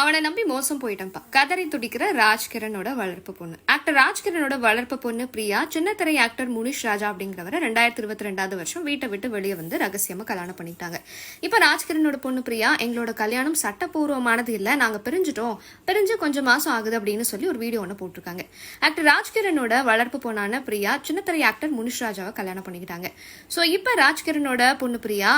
அவனை நம்பி மோசம் போயிட்டேன்ப்பா. கதறி துடிக்கிற ராஜ்கிரனோட வளர்ப்பு பொண்ணு. ஆக்டர் ராஜ்கிரனோட வளர்ப்பு பொண்ணு பிரியா சின்னத்திரை ஆக்டர் முனிஷ் ராஜா அப்படிங்கிறவரை ரெண்டாயிரத்தி இருபத்தி ரெண்டாவது வருஷம் வீட்டை விட்டு வெளியே வந்து ரகசியமா கல்யாணம் பண்ணிட்டாங்க. இப்ப ராஜ்கிரனோட பொண்ணு பிரியா எங்களோட கல்யாணம் சட்டப்பூர்வமானது இல்ல நாங்க பிரிஞ்சுட்டோம். பிரிஞ்சு கொஞ்சம் மாசம் ஆகுது அப்படின்னு சொல்லி ஒரு வீடியோ ஒன்று போட்டிருக்காங்க. ஆக்டர் ராஜ்கிரனோட வளர்ப்பு பொண்ணான பிரியா சின்னத்திரை ஆக்டர் முனிஷ் ராஜாவை கல்யாணம் பண்ணிக்கிட்டாங்க. சோ இப்ப ராஜ்கிரனோட பொண்ணு பிரியா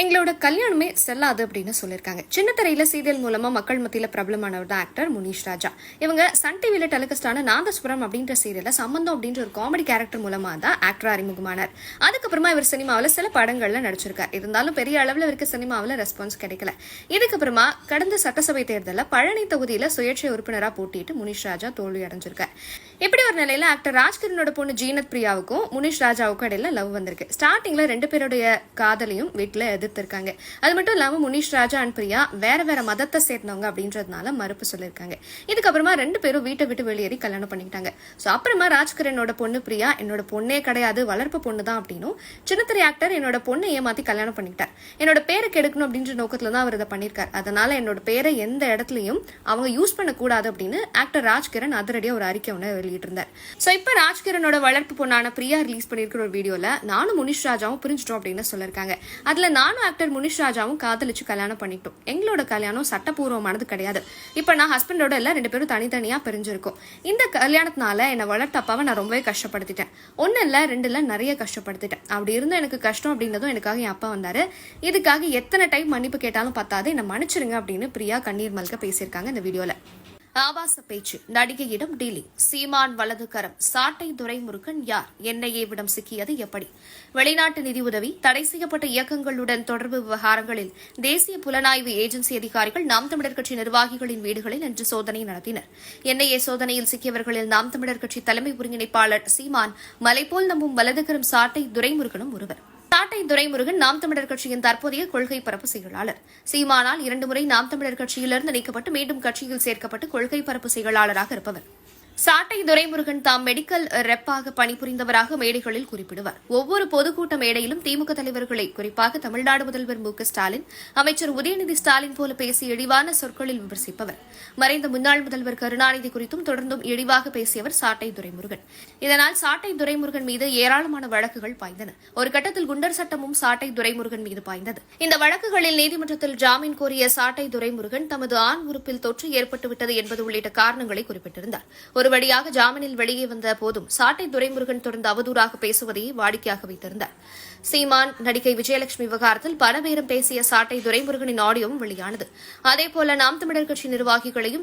எங்களோட கல்யாணமே செல்லாது அப்படின்னு சொல்லியிருக்காங்க. சின்ன திரையில சீரியல் மூலமா மக்கள் மத்தியில பிரபலமானவர் தான் ஆக்டர் முனீஷ் ராஜா. இவங்க சன் டிவியில டெலிகஸ்டான நாதஸ்வரம் அப்படின்ற சீரியல்ல சம்பந்தம் அப்படின்ற ஒரு காமெடி கேரக்டர் மூலமா தான் ஆக்டர் அறிமுகமானார். அதுக்கப்புறமா இவர் சினிமாவில் சில படங்கள்ல நடிச்சிருக்கார். இருந்தாலும் பெரிய அளவில் இவருக்கு சினிமாவில் ரெஸ்பான்ஸ் கிடைக்கல. இதுக்கப்புறமா கடந்த சட்டசபை தேர்தலில் பழனி தொகுதியில் சுயேட்சை உறுப்பினராக போட்டிட்டு முனீஷ் ராஜா தோல்வி அடைஞ்சிருக்கார். இப்படி ஒரு நிலையில ஆக்டர் ராஜ்கிரனோட பொண்ணு ஜீனத் பிரியாவுக்கும் முனிஷ் ராஜாவுக்கும் இடையில லவ் வந்திருக்கு. ஸ்டார்டிங்ல ரெண்டு பேருடைய காதலையும் வீட்டுல எதிர்த்திருக்காங்க. அது மட்டும் இல்லாம முனிஷ் ராஜா அண்ட் பிரியா வேற வேற மதத்தை சேர்ந்தவங்க அப்படின்றதுனால மறுப்பு சொல்லியிருக்காங்க. இதுக்கப்புறமா ரெண்டு பேரும் வீட்டை விட்டு வெளியேறி கல்யாணம் பண்ணிக்கிட்டாங்க. சோ அப்புறமா ராஜ்கிரனோட பொண்ணு பிரியா என்னோட பொண்ணே கிடையாது வளர்ப்பு பொண்ணு தான் அப்படின்னும் சின்னத்திரை ஆக்டர் என்னோட பொண்ணை ஏமாத்தி கல்யாணம் பண்ணிக்கிட்டார். என்னோட பேரை கெடுக்கணும் அப்படின்ற நோக்கத்துல தான் அவர் இதை பண்ணிருக்காரு அதனால என்னோட பேரை எந்த இடத்துலயும் அவங்க யூஸ் பண்ணக்கூடாது அப்படின்னு ஆக்டர் ராஜ்கிரண் அதிரடியா ஒரு அறிக்கை ஒன்று வெளியிட்டிருந்தார். சோ இப்ப ராஜ்கிரனோட வளர்ப்பு பொண்ணான பிரியா ரிலீஸ் பண்ணிருக்கிற ஒரு வீடியோல நானும் முனிஷ் ராஜாவும் பிரிஞ்சிட்டோம் அப்படின்னு சொல்லிருக்காங்க அதுல நானும் ஆக்டர் முனிஷ் ராஜாவும் காதலிச்சு கல்யாணம் பண்ணிட்டோம். எங்களோட கல்யாணம் சட்டப்பூர்வமானது கிடையாது. இப்போ நான் ஹஸ்பண்டோட எல்லாம் ரெண்டு பேரும் தனித்தனியாக பிரிஞ்சிருக்கோம். இந்த கல்யாணத்தினால என்னை வளர்த்த அப்பாவை நான் ரொம்பவே கஷ்டப்படுத்திட்டேன். ஒன்றும் இல்லை ரெண்டு நிறைய கஷ்டப்படுத்திட்டேன். அப்படி இருந்தும் எனக்கு கஷ்டம் அப்படிங்கிறதும் எனக்காக என் அப்பா வந்தார். இதுக்காக எத்தனை டைம் மன்னிப்பு கேட்டாலும் பத்தாது. என்னை மன்னிச்சிருங்க அப்படின்னு பிரியா கண்ணீர் மல்க பேசியிருக்காங்க இந்த வீடியோவில் ஆபாச பேச்சு. நடிகையிடம் டீலிங் சீமான் வலது கரம் சாட்டை துரைமுருகன் யார்? என்ஐஏவிடம் சிக்கியது எப்படி? வெளிநாட்டு நிதி உதவி தடை செய்யப்பட்ட இயக்கங்களுடன் தொடர்பு விவகாரங்களில் தேசிய புலனாய்வு ஏஜென்சி அதிகாரிகள் நாம் தமிழர் கட்சி நிர்வாகிகளின் வீடுகளில் இன்று சோதனை நடத்தினர். என்ஐஏ சோதனையில் சிக்கியவர்களில் நாம் தமிழர் கட்சி தலைமை ஒருங்கிணைப்பாளர் சீமான் மலைபோல் நம்பும் வலதுகரம் சாட்டை துரைமுருகனும் ஒருவர். சாட்டை துரைமுருகன் நாம் தமிழர் கட்சியின் தற்போதைய கொள்கை பரப்பு செயலாளர். சீமானால் இரண்டு முறை நாம் தமிழர் கட்சியிலிருந்து நீக்கப்பட்டு மீண்டும் கட்சியில் சேர்க்கப்பட்டு கொள்கை பரப்பு செயலாளராக இருப்பவர். சாட்டை துரைமுருகன் தாம் மெடிக்கல் ரெப்பாக பணிபுரிந்தவராக மேடைகளில் குறிப்பிடுவார். ஒவ்வொரு பொதுக்கூட்ட மேடையிலும் திமுக தலைவர்களை குறிப்பாக தமிழ்நாடு முதல்வர் மு ஸ்டாலின் அமைச்சர் உதயநிதி ஸ்டாலின் போல பேசி இழிவான சொற்களில் விமர்சிப்பவர். மறைந்த முன்னாள் முதல்வர் கருணாநிதி குறித்தும் தொடர்ந்தும் இழிவாக பேசியவர் சாட்டை துரைமுருகன். இதனால் சாட்டை துரைமுருகன் மீது ஏராளமான வழக்குகள் பாய்ந்தன. ஒரு கட்டத்தில் குண்டர் சட்டமும் சாட்டை துரைமுருகன் மீது பாய்ந்தது. இந்த வழக்குகளில் நீதிமன்றத்தில் ஜாமீன் கோரிய சாட்டை துரைமுருகன் தமது ஆண் உறுப்பில் தொற்று ஏற்பட்டுவிட்டது என்பது உள்ளிட்ட காரணங்களை குறிப்பிட்டிருந்தார். ஒரு வழியாக ஜாமீனில் வெளியே வந்த போதும் சாட்டை துரைமுருகன் தொடர்ந்து அவதூறாக பேசுவதையே வாடிக்கையாக வைத்திருந்தார். சீமான் நடிகை விஜயலட்சுமி விவகாரத்தில் பல பேரும் பேசிய சாட்டை துரைமுருகனின் ஆடியோவும் வெளியானது. அதேபோல நாம் தமிழர் கட்சி நிர்வாகிகளையும்